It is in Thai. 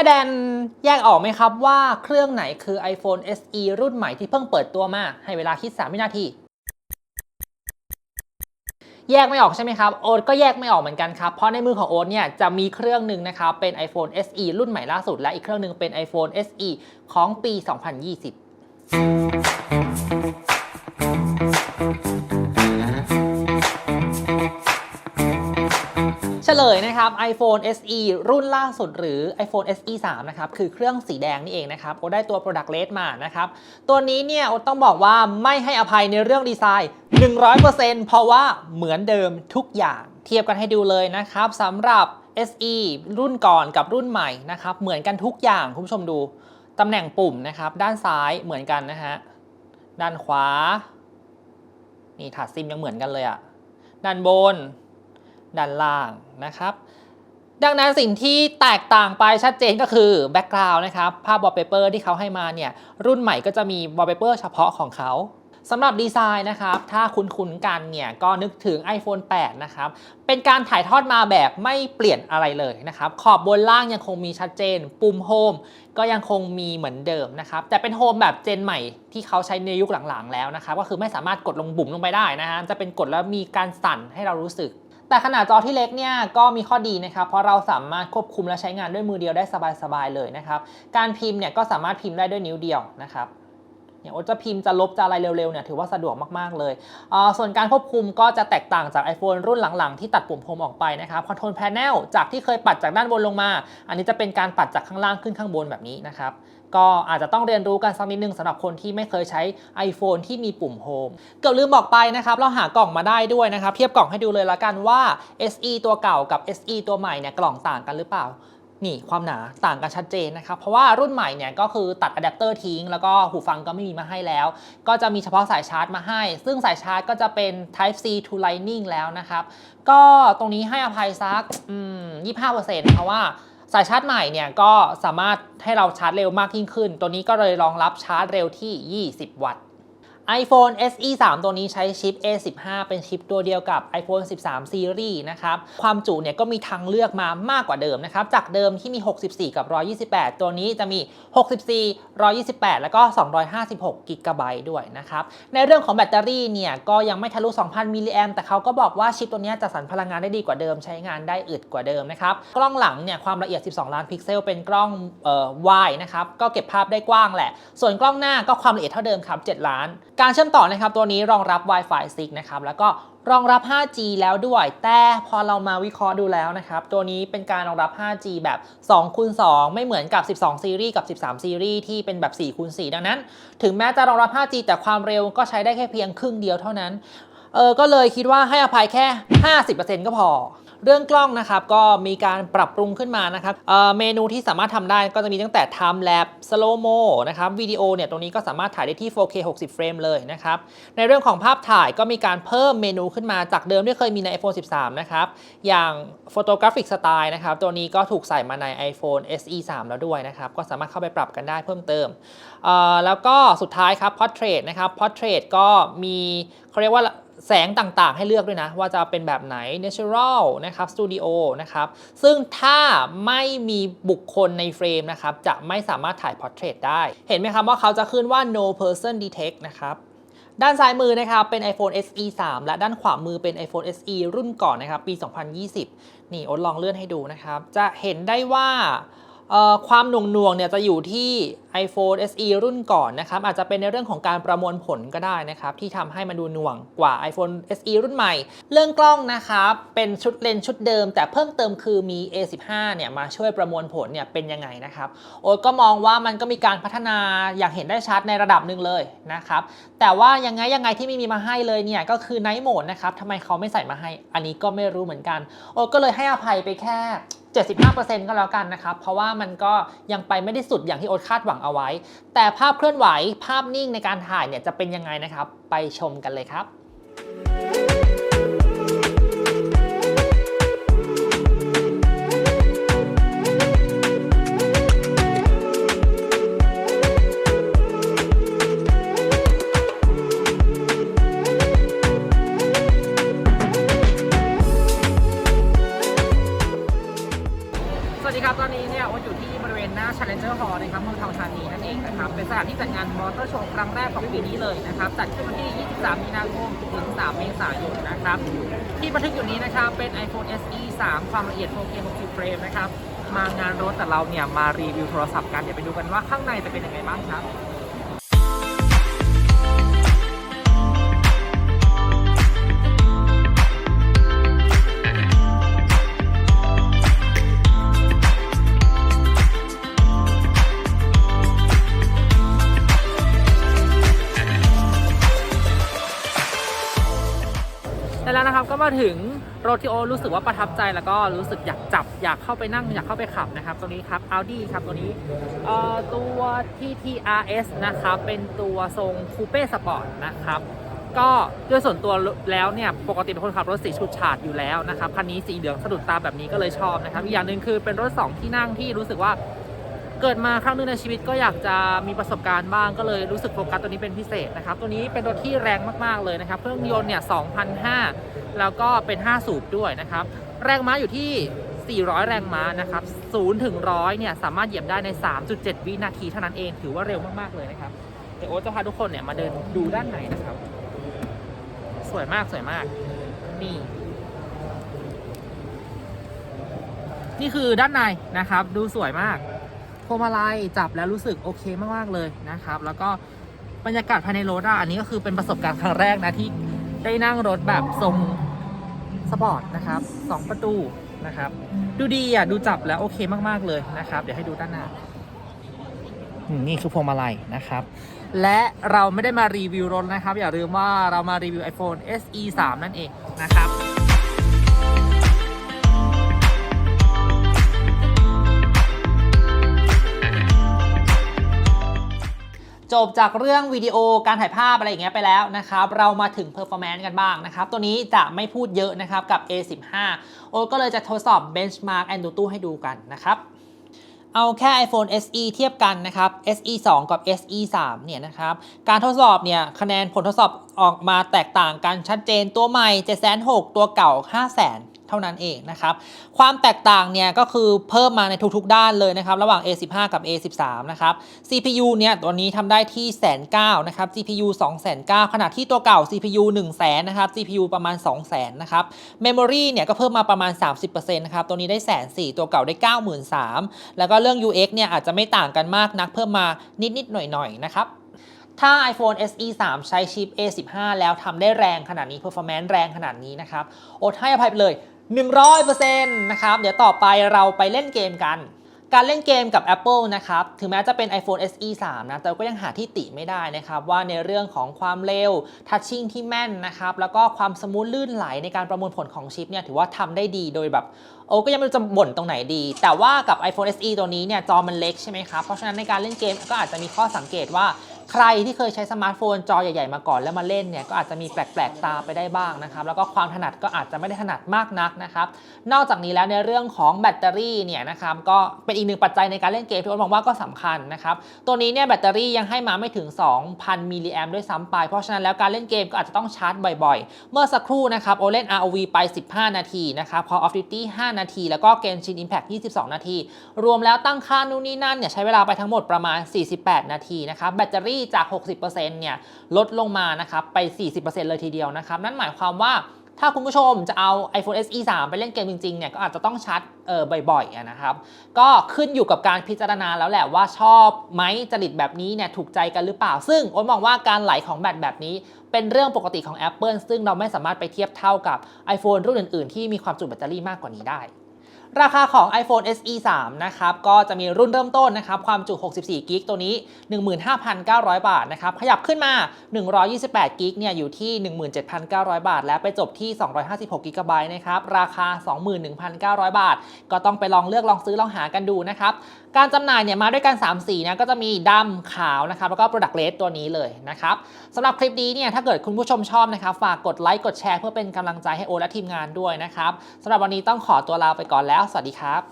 ถ้าแดนแยกออกไหมครับว่าเครื่องไหนคือ iPhone SE รุ่นใหม่ที่เพิ่งเปิดตัวมา ให้เวลาคิด 3 วินาที แยกไม่ออกใช่ไหมครับ โอ๊ตก็แยกไม่ออกเหมือนกันครับ เพราะในมือของโอ๊ตเนี่ยจะมีเครื่องหนึ่งนะครับ เป็น iPhone SE รุ่นใหม่ล่าสุด และอีกเครื่องหนึ่งเป็น iPhone SE ของปี 2020 เลยนะครับ iPhone SE รุ่นล่าสุดหรือ iPhone SE 3 นะครับ คือเครื่องสีแดงนี่เองนะครับโอได้ตัว Product Red มานะครับ ตัวนี้เนี่ยโอตต้องบอกว่าไม่ให้อภัยในเรื่องดีไซน์ 100%เพราะว่าเหมือนเดิมทุกอย่างเทียบกันให้ดูเลยนะครับสำหรับ SE รุ่นก่อนกับรุ่นใหม่นะครับ เหมือนกันทุกอย่างคุณผู้ชมดูตำแหน่งปุ่มนะครับ ด้านซ้ายเหมือนกันนะฮะด้านขวา นี่ถาดซิมยังเหมือนกันเลยอะด้านบน ด้านล่างนะครับ ดังนั้นสิ่งที่แตกต่างไปชัดเจนก็คือแบ็กกราวน์นะครับ ภาพวอลเปเปอร์ที่เขาให้มาเนี่ย รุ่นใหม่ก็จะมีวอลเปเปอร์เฉพาะของเขาสำหรับดีไซน์นะครับ ถ้าคุ้นๆกันเนี่ยก็นึกถึง iPhone 8 นะครับ เป็นการถ่ายทอดมาแบบไม่เปลี่ยนอะไรเลยนะครับ ขอบบนล่างยังคงมีชัดเจน ปุ่มโฮมก็ยังคงมีเหมือนเดิมนะครับ แต่เป็นโฮมแบบเจนใหม่ที่เขาใช้ในยุคหลังๆแล้วนะครับ ก็คือไม่สามารถกดลงบุ๋มลงไปได้นะฮะ จะเป็นกดแล้วมีการสั่นให้เรารู้สึก แต่ขนาดจอที่เล็กเนี่ยก็มีข้อดีนะครับ เพราะเราสามารถควบคุมและใช้งานด้วยมือเดียวได้สบายๆเลยนะครับ การพิมพ์เนี่ยก็สามารถพิมพ์ได้ด้วยนิ้วเดียวนะครับอย่างโอจะพิมพ์จะลบจะอะไรเร็วๆเนี่ยถือว่าสะดวกมากๆเลยเอ่อส่วนการควบคุมก็จะแตกต่างจาก iPhone รุ่นหลังๆ ที่ตัดปุ่มโฮมออกไปนะครับคอนโทรลแพนเนลจากที่เคยปัดจากด้านบนลงมา อันนี้จะเป็นการปัดจากข้างล่างขึ้นข้างบนแบบนี้นะครับ ก็อาจจะต้องเรียนรู้กันสักนิดนึงสำหรับคนที่ไม่เคยใช้ iPhone ที่มีปุ่มโฮมเกือบลืมบอกไปนะครับ เราหากล่องมาได้ด้วยนะครับ เทียบกล่องให้ดูเลยละกันว่า SE ตัวเก่ากับ SE ตัวใหม่เนี่ยกล่องต่างกันหรือเปล่านี่ความหนาต่างกันชัดเจนนะครับ เพราะว่ารุ่นใหม่เนี่ยก็คือตัดอะแดปเตอร์ทิ้ง แล้วก็หูฟังก็ไม่มีมาให้แล้ว ก็จะมีเฉพาะสายชาร์จมาให้ ซึ่งสายชาร์จก็จะเป็น Type C to Lightning แล้วนะครับ ก็ตรงนี้ให้อภัยสักอืม25%เพราะว่า สายชาร์จใหม่เนี่ยก็สามารถให้เราชาร์จเร็วมากยิ่งขึ้น ตัวนี้ก็เลยรองรับชาร์จเร็วที่ 20 วัตต์ iPhone SE 3 ตัวนี้ใช้ชิป A15 เป็นชิปตัวเดียวกับ iPhone 13 Series นะครับ ความจุเนี่ยก็มีทางเลือกมามากกว่าเดิมนะครับ จากเดิมที่มี 64 กับ 128 ตัวนี้จะมี 64 128 แล้วก็ 256กิกะไบต์ด้วยนะครับ ในเรื่องของแบตเตอรี่เนี่ยก็ยังไม่ทะลุ 2,000 มิลลิแอมแต่เขาก็บอกว่าชิปตัวนี้จะสั่นพลังงานได้ดีกว่าเดิม ใช้งานได้อึดกว่าเดิมนะครับ กล้องหลังเนี่ยความละเอียด 12 ล้านพิกเซล เป็นกล้องเอ่อ wide นะครับ ก็เก็บภาพได้กว้างแหละ ส่วนกล้องหน้าก็ความละเอียดเท่าเดิมครับ 7 ล้านการเชื่อมต่อนะครับตัวนี้รองรับ Wi-Fi 6 นะครับ แล้วก็รองรับ 5G แล้วด้วย แต่พอเรามาวิเคราะห์ดูแล้วนะครับ ตัวนี้เป็นการรองรับ 5G แบบ2คูณ2ไม่เหมือนกับ 12 ซีรีส์กับ 13 ซีรีส์ที่เป็นแบบ4คูณ4ดังนั้น ถึงแม้จะรองรับ 5G แต่ความเร็วก็ใช้ได้แค่เพียงครึ่งเดียวเท่านั้น เออ ก็เลยคิดว่าให้อภัยแค่ 50%ก็พอ เรื่องกล้องนะครับก็มีการปรับปรุงขึ้นมานะครับเเมนูที่สามารถทำได้ก็จะมีตั้งแต่ Time Lapse Slow Mo นะครับวิดีโอเนี่ยตรงนี้ก็สามารถถ่ายได้ที่ 4K 60 เฟรมเลยนะครับในเรื่องของภาพถ่ายก็มีการเพิ่มเมนูขึ้นมาจากเดิมที่เคยมีใน iPhone 13 นะครับ อย่าง Photographic Style นะครับ ตัวนี้ก็ถูกใส่มาใน iPhone SE 3 แล้วด้วยนะครับ ก็สามารถเข้าไปปรับกันได้เพิ่มเติม แล้วก็สุดท้ายครับ Portrait นะครับ Portrait ก็มีเขาเรียกว่า แสงต่างๆ ให้เลือกด้วยนะ ว่าจะเป็นแบบไหน natural นะครับ studio นะครับ ซึ่งถ้าไม่มีบุคคลในเฟรมนะครับ จะไม่สามารถถ่าย portrait ได้ เห็นไหมครับว่าเขาจะขึ้นว่า no person detect นะครับด้านซ้ายมือนะครับเป็น iPhone SE 3 และด้านขวามือเป็น iPhone SE รุ่นก่อนนะครับ ปี 2020 นี่อ๊ตลองเลื่อนให้ดูนะครับ จะเห็นได้ว่า ความหน่วงหน่วงๆเนี่ยจะอยู่ที่ iPhone SE รุ่นก่อนนะครับ อาจจะเป็นในเรื่องของการประมวลผลก็ได้นะครับ ที่ทำให้มันดูหน่วงกว่า iPhone SE รุ่นใหม่ เรื่องกล้องนะครับเป็นชุดเลนชุดเดิม แต่เพิ่มเติมคือมี A15 เนี่ยมาช่วยประมวลผลเนี่ยเป็นยังไงนะครับโอ๊ตก็มองว่ามันก็มีการพัฒนาอย่างเห็นได้ชัดในระดับหนึ่งเลยนะครับ แต่ว่ายังไงยังไงที่ไม่มีมาให้เลยเนี่ยก็คือ Night Mode นะครับทำไมเขาไม่ใส่มาให้ อันนี้ก็ไม่รู้เหมือนกัน โอ๊ตก็เลยให้อภัยไปแค่ 75%ก็แล้วกันนะครับ เพราะว่ามันก็ยังไปไม่ได้สุดอย่างที่โอ๊ตคาดหวังเอาไว้ แต่ภาพเคลื่อนไหวภาพนิ่งในการถ่ายเนี่ยจะเป็นยังไงนะครับ ไปชมกันเลยครับ สวัสดีครับตอนนี้เนี่ยโอ๊ตอยู่ที่ที่บริเวณหน้า Challenger Hall นะครับเมืองทองธานีนั่นเองนะครับ เป็นสถานที่จัดงานมอเตอร์โชว์ครั้งแรกของปีนี้เลยนะครับ จัดขึ้นวันที่ 23 มีนาคม ถึง 3 เมษายนนะครับ ที่บันทึกอยู่นี้นะครับ เป็น iPhone SE 3 ความละเอียด 4K 60 เฟรมนะครับ มางานรถแต่เราเนี่ยมารีวิวโทรศัพท์กัน เดี๋ยวไปดูกันว่าข้างในจะเป็นยังไงบ้างครับ นะครับก็มาถึงโรถที่โอรู้สึกว่าประทับใจแล้วก็รู้สึกอยากจับอยากเข้าไปนั่งอยากเข้าไปขับนะครับตัวนี้ครับ Audi ครับตัวนี้เอ่อตัว TTRS นะครับเป็นตัวทรงคูเป้สปอร์ตนะครับก็ด้วยส่วนตัวแล้วเนี่ยปกติเป็นคนขับรถสีฉูดฉาดอยู่แล้วนะครับคันนี้สีเหลืองสะดุดตาแบบนี้ก็เลยชอบนะครับอีกอย่างหนึ่งคือเป็นรถ 2 ที่นั่งที่รู้สึกว่าเกิดมาครั้งหนึงในชีวิตก็อยากจะมีประสบการณ์บ้างก็เลยรู้สึกโฟกัสตัวนี้เป็นพิเศษนะครับ ตัวนี้เป็นรถที่แรงมาก ๆ เลยนะครับ เครื่องยนต์เนี่ย 2,005 แล้วก็เป็น 5 สูบด้วยนะครับ แรงม้าอยู่ที่ 400 แรงม้านะครับ0ถึง100เนี่ยสามารถเหยียบได้ใน 3.7 วินาทีเท่านั้นเอง ถือว่าเร็วมาก ๆ เลยนะครับ เดี๋ยวโอ๊ตจะพาทุกคนเนี่ยมาเดินดูด้านในนะครับ สวยมากสวยมาก นี่ นี่คือด้านในนะครับ ดูสวยมากพวงมาลัยจับแล้วรู้สึกโอเคมาก ๆ เลยนะครับ แล้วก็บรรยากาศภายในรถอะอันนี้ก็คือเป็นประสบการณ์ครั้งแรกนะที่ได้นั่งรถแบบทรง สปอร์ตนะครับสองประตูนะครับ ดูดีอะ ดูจับแล้วโอเคมากๆเลยนะครับ เดี๋ยวให้ดูด้านหน้าอืมนี่คือพวงมาลัยนะครับ และเราไม่ได้มารีวิวรถนะครับ อย่าลืมว่าเรามารีวิว iPhone SE 3 นั่นเองนะครับ จบจากเรื่องวิดีโอการถ่ายภาพอะไรอย่างเงี้ยไปแล้วนะครับ เรามาถึง performance กันบ้างนะครับ ตัวนี้จะไม่พูดเยอะนะครับกับ A15 โอ๊ตก็เลยจะทดสอบ benchmark AnTuTu ให้ดูกันนะครับ เอาแค่ iPhone SE เทียบกันนะครับ SE 2 กับ SE 3เนี่ยนะครับ การทดสอบเนี่ยคะแนนผลทดสอบ ออกมาแตกต่างกันชัดเจนตัวใหม่706ตัวเก่า 500,000 เท่านั้นเองนะครับ ความแตกต่างเนี่ยก็คือเพิ่มมาในทุกๆด้านเลยนะครับ ระหว่าง A15 กับ A13 นะครับ CPU เนี่ยตัวนี้ทำได้ที่แสนเนะครับ GPU 2 0 0 0 0ขณะที่ตัวเก่า CPU 1 0 0 0 0 0นะครับ GPU ประมาณ 2 0 0 0 0นะครับ Memory เนี่ยก็เพิ่มมาประมาณ 30%นะครับ ตัวนี้ได้แสนสี่ตัวเก่าได้ 93,000แล้วก็เรื่อง UX เนี่ยอาจจะไม่ต่างกันมากนักเพิ่มมานิดๆหน่อยๆนะครับ ถ้า iPhone SE 3 ใช้ชิป A15 แล้วทำได้แรงขนาดนี้ performance แรงขนาดนี้นะครับ อดให้อภัยไปเลย 100%นะครับ เดี๋ยวต่อไปเราไปเล่นเกมกัน การเล่นเกมกับ Apple นะครับ ถึงแม้จะเป็น iPhone SE 3 นะ แต่ก็ยังหาที่ติไม่ได้นะครับ ว่าในเรื่องของความเร็ว ทัชชิ่งที่แม่นนะครับ แล้วก็ความสมูทลื่นไหลในการประมวลผลของชิปเนี่ยถือว่าทำได้ดีโดยแบบโอ้ก็ยังไม่รู้จะบ่นตรงไหนดี แต่ว่ากับ iPhone SE ตัวนี้เนี่ยจอมันเล็กใช่ไหมครับ เพราะฉะนั้นในการเล่นเกมก็อาจจะมีข้อสังเกตว่า ใครที่เคยใช้สมาร์ทโฟนจอใหญ่ๆมาก่อนแล้วมาเล่นเนี่ยก็อาจจะมีแปลกๆตาไปได้บ้างนะครับแล้วก็ความถนัดก็อาจจะไม่ได้ถนัดมากนักนะครับนอกจากนี้แล้วในเรื่องของแบตเตอรี่เนี่ยนะครับก็เป็นอีกหนึ่งปัจจัยในการเล่นเกมที่โอ๊ตมองว่าก็สำคัญนะครับตัวนี้เนี่ยแบตเตอรี่ยังให้มาไม่ถึง 2,000มิลลิแอมด้วยซ้ำไป เพราะฉะนั้นแล้วการเล่นเกมก็อาจจะต้องชาร์จบ่อยๆ เมื่อสักครู่นะครับโอเล่น ROV ไป 15 นาทีนะครับ Call of Duty 5 นาที แล้วก็ Genshin Impact 22 นาที รวมแล้วตั้งค่านู่นนี่นั่นเนี่ยใช้เวลาไปทั้งหมดประมาณ 48 นาทีนะครับแบตเตอรี่จาก 60%เนี่ยลดลงมานะครับไป 40%เลยทีเดียวนะครับ นั่นหมายความว่าถ้าคุณผู้ชมจะเอา iPhone SE 3 ไปเล่นเกมจริงๆเนี่ยก็อาจจะต้องชาร์จเออบ่อยๆนะครับ ก็ขึ้นอยู่กับการพิจารณาแล้วแหละว่าชอบไหมจริตแบบนี้เนี่ยถูกใจกันหรือเปล่า ซึ่งโอ๊ตมองว่าการไหลของแบตแบบนี้ เป็นเรื่องปกติของ Apple ซึ่งเราไม่สามารถไปเทียบเท่ากับ iPhone รุ่นอื่นๆ ที่มีความจุแบตเตอรี่มากกว่านี้ได้ ราคาของ iPhone SE 3 นะครับ ก็จะมีรุ่นเริ่มต้นนะครับ ความจุ 64 กิกตัวนี้ 15,900 บาทนะครับ ขยับขึ้นมา 128 กิกเนี่ย อยู่ที่ 17,900 บาท และไปจบที่ 256 กิกะไบต์นะครับ ราคา 21,900 บาท ก็ต้องไปลองเลือกลองซื้อลองหากันดูนะครับ การจำหน่ายเนี่ยมาด้วยกัน 3 สีนะ ก็จะมีดำขาวนะครับ แล้วก็ Product Red ตัวนี้เลยนะครับสำหรับคลิปนี้เนี่ยถ้าเกิดคุณผู้ชมชอบนะครับ ฝากกดไลค์กดแชร์เพื่อเป็นกำลังใจให้โอและทีมงานด้วยนะครับสำหรับวันนี้ต้องขอตัวลาไปก่อนแล้วสวัสดีครับ